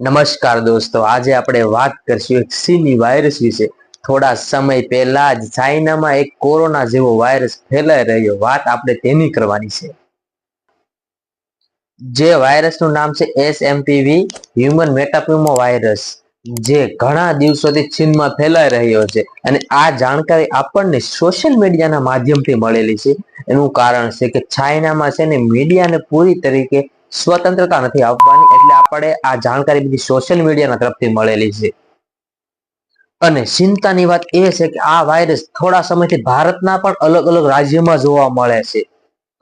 નમસ્કાર દોસ્તો, આજે આપણે વાત કરશું એક સીની વાયરસ વિશે. થોડા સમય પહેલા જ ચાઇનામાં એક કોરોના જેવો વાયરસ ફેલાઈ રહ્યો. વાત આપણે તેની કરવાની છે. જે વાયરસનું નામ છે એસએમપીવી હ્યુમન મેટાપ્યુમો વાયરસ જે ઘણા દિવસોથી ચીનમાં ફેલાઈ રહ્યો છે. અને આ જાણકારી આપણને સોશિયલ મીડિયાના માધ્યમથી મળેલી છે. એનું કારણ છે કે ચાઇનામાં છે ને મીડિયાને પૂરી તરીકે સ્વતંત્રતા નથી આપવાની એટલે આપણે આ જાણકારી બધી સોશિયલ મીડિયાના તરફથી મળેલી છે. અને ચિંતાની વાત એ છે કે આ વાયરસ થોડા સમયથી ભારતના પણ અલગ અલગ રાજ્યમાં જોવા મળે છે.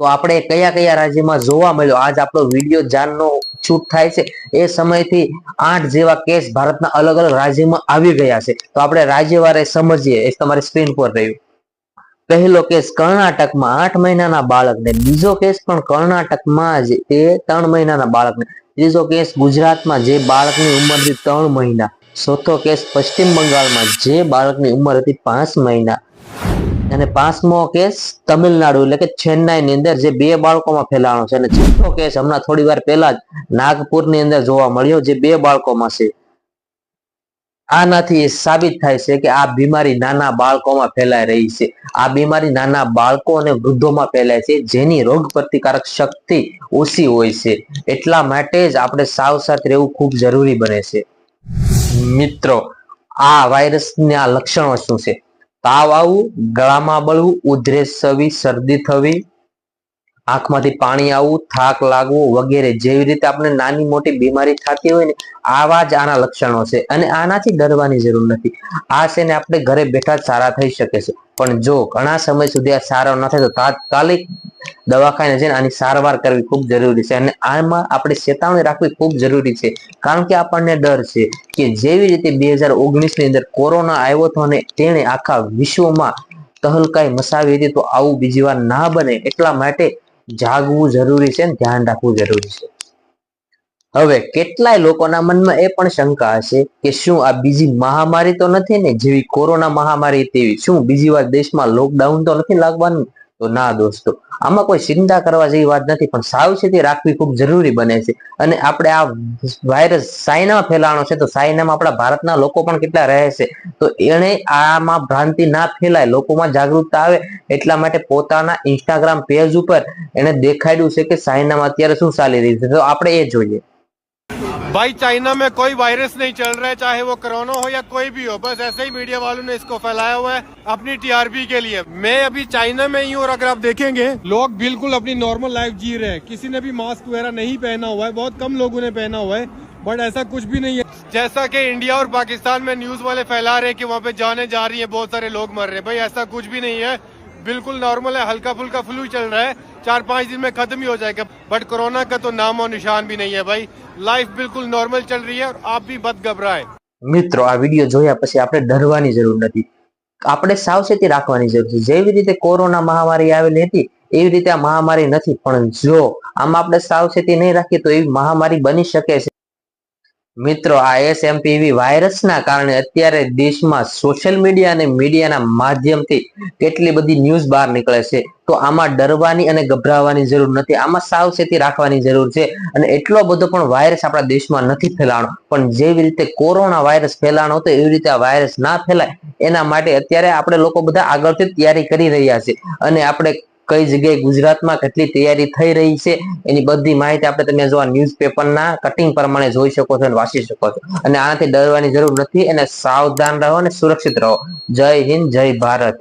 તો આપણે કયા કયા રાજ્યમાં જોવા મળ્યો? આજ આપણો વીડિયો જાનનો છૂટ થાય છે. એ સમયથી આઠ જેવા કેસ ભારતના અલગ અલગ રાજ્યમાં આવી ગયા છે. તો આપણે રાજ્યવારે સમજીએ. એ તમારી સ્ક્રીન પર રહ્યું. પહેલો કેસ કર્ણાટકમાં આઠ મહિનાના બાળકને, બીજો કેસ પણ કર્ણાટકમાં જ તે ત્રણ મહિનાના બાળકને. ત્રીજો કેસ ગુજરાતમાં જે બાળકની ઉંમર હતી ત્રણ મહિના. ચોથો કેસ પશ્ચિમ બંગાળમાં જે બાળકની ઉંમર હતી પાંચ મહિના. અને પાંચમો કેસ તમિલનાડુ, એટલે કે ચેન્નાઈની અંદર જે બે બાળકોમાં ફેલાવાનો છે. અને છઠ્ઠો કેસ હમણાં થોડી વાર પહેલા જ નાગપુરની અંદર જોવા મળ્યો, જે બે બાળકોમાં છે. આનાથી એ સાબિત થાય છે કે આ બીમારી નાના બાળકોમાં ફેલાઈ રહી છે. આ બીમારી નાના બાળકો અને વૃદ્ધોમાં ફેલાય છે, જેની રોગ પ્રતિકારક શક્તિ ઓછી હોય છે. એટલા માટે જ આપણે સાવચેત રહેવું ખૂબ જરૂરી બને છે. મિત્રો, આ વાયરસના લક્ષણો શું છે? તાવ આવવું ગળામાં બળવું, ઉધરેસ થવી, શરદી થવી આંખમાંથી પાણી આવવું, થાક લાગવો વગેરે જેવી રીતે આપણે નાની મોટી બીમારી થતી હોય ને, આવા જ આના લક્ષણો છે અને આનાથી ડરવાની જરૂર નથી. આ છે ને આપણે ઘરે બેઠા સારા થઈ શકે છે. પણ જો ઘણા સમય સુધી આ સારો ન થાય તો તાત્કાલિક દવાખાને જઈને આની સારવાર કરવી ખૂબ જરૂરી છે અને આમાં આપણે ચેતવણી રાખવી ખૂબ જરૂરી છે. કારણ કે આપણને ડર છે કે જેવી રીતે બે હજાર ઓગણીસની અંદર કોરોના આવ્યો હતો અને તેણે આખા વિશ્વમાં તહલકાઈ મસાવી હતી તો આવું બીજી વાર ના બને એટલા માટે જાગવું જરૂરી છે અને ધ્યાન રાખવું જરૂરી છે. હવે કેટલાય લોકોના મનમાં એ પણ શંકા હશે કે શું આ બીજી મહામારી તો નથી ને જેવી કોરોના મહામારી તેવી? શું બીજી વાર દેશમાં લોકડાઉન તો નથી લાગવાનું? તો ના દોસ્તો આમાં કોઈ ચિંતા કરવા જેવી વાત નથી, પણ સાવચેતી રાખવી ખૂબ જરૂરી બને છે. અને આપણે આ વાયરસ ચાઇનામાં ફેલાવાનો છે, તો ચાઇનામાં આપણા ભારતના લોકો પણ કેટલા રહે છે? તો એને આમાં ભ્રાંતિ ના ફેલાય, લોકોમાં જાગૃતતા આવે, એટલા માટે પોતાના ઇન્સ્ટાગ્રામ પેજ ઉપર એને દેખાડ્યું છે કે ચાઇનામાં અત્યારે શું ચાલી રહ્યું છે. તો આપણે એ જોઈએ. भाई, चाइना में कोई वायरस नहीं चल रहा है, चाहे वो कोरोना हो या कोई भी हो, बस ऐसे ही मीडिया वालों ने इसको फैलाया हुआ है अपनी टीआरपी के लिए। मैं अभी चाइना में ही हूँ और अगर आप देखेंगे, लोग बिल्कुल अपनी नॉर्मल लाइफ जी रहे हैं। किसी ने भी मास्क वगैरह नहीं पहना हुआ है, बहुत कम लोगों ने पहना हुआ है बट ऐसा कुछ भी नहीं है। जैसा कि इंडिया और पाकिस्तान में न्यूज़ वाले फैला रहे हैं कि वहाँ पे जाने जा रही है, बहुत सारे लोग मर रहे हैं। भाई, ऐसा कुछ भी नहीं है। बिल्कुल नॉर्मल है हल्का फुल्का फ्लू चल रहा है। चार पांच दिन में खत्म ही हो जाएगा बट कोरोना का तो नाम और निशान भी नहीं है भाई लाइफ बिल्कुल नॉर्मल चल रही है और आप भी मत घबराएं મિત્રો આ વિડીયો જોયા પછી આપણે ડરવાની જરૂર નથી આપણે સાવચેતી રાખવાની જરૂર છે જેવી રીતે કોરોના મહામારી આવેલી હતી એવી રીતે આ મહામારી નથી પણ જો આમાં આપણે સાવચેતી નહીં રાખીએ તો એવી મહામારી બની શકે છે મિત્રો, આ એસએમપીવી વાયરસના કારણે અત્યારે દેશમાં સોશિયલ મીડિયા અને મીડિયાના માધ્યમથી કેટલી બધી ન્યૂઝ બહાર નીકળે છે. તો આમાં ડરવાની અને ગભરાવાની જરૂર નથી. આમાં સાવચેતી રાખવાની જરૂર છે. અને એટલો બધો પણ વાયરસ આપણા દેશમાં નથી ફેલાણો. પણ જેવી રીતે કોરોના વાયરસ ફેલાણો હતો, એવી રીતે આ વાયરસ ના ફેલાય, એના માટે અત્યારે આપણે લોકો બધા આગળથી તૈયારી કરી રહ્યા છે. અને આપણે કઈ જગ્યાએ ગુજરાતમાં કેટલી તૈયારી થઈ રહી છે, એની બધી માહિતી આપણે તમે જો આ ન્યૂઝપેપરના કટિંગ પ્રમાણે જોઈ શકો છો અને વાંચી શકો છો. અને આનાથી ડરવાની જરૂર નથી અને સાવધાન રહો અને સુરક્ષિત રહો. જય હિન્દ, જય ભારત.